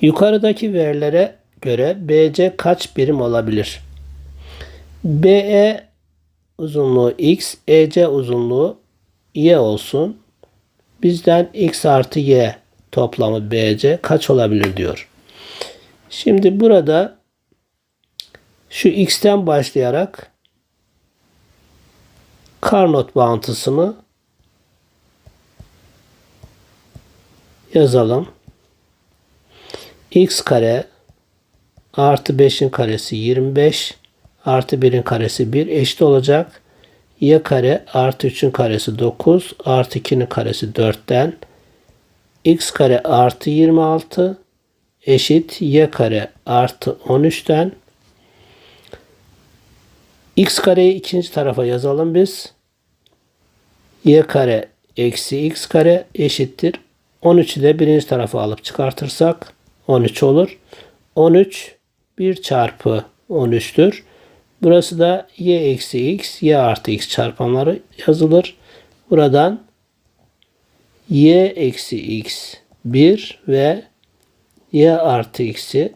Yukarıdaki verilere göre BC kaç birim olabilir? BE uzunluğu x, EC uzunluğu y olsun. Bizden x artı y toplamı BC kaç olabilir diyor. Şimdi burada şu x'ten başlayarak Carnot bağıntısını yazalım. X kare artı 5'in karesi 25 artı 1'in karesi 1 eşit olacak. y kare artı 3'ün karesi 9 artı 2'nin karesi 4'ten x kare artı 26 eşit y kare artı 13'ten x kareyi ikinci tarafa yazalım biz. y kare eksi x kare eşittir. 13'ü de birinci tarafa alıp çıkartırsak 13 olur. 13 1 çarpı 13'tür. Burası da y eksi x, y artı x çarpanları yazılır. Buradan y eksi x 1 ve y artı x'i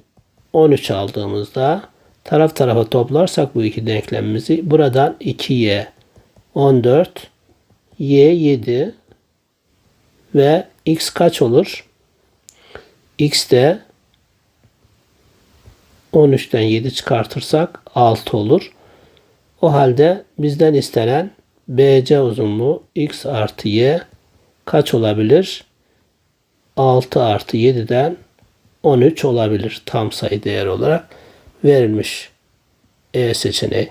13 aldığımızda taraf tarafa toplarsak bu iki denklemimizi buradan 2y 14 y 7 ve x kaç olur? X de 13'ten 7 çıkartırsak 6 olur. O halde bizden istenen BC uzunluğu x artı y kaç olabilir? 6 artı 7'den 13 olabilir tam sayı değer olarak verilmiş E seçeneği.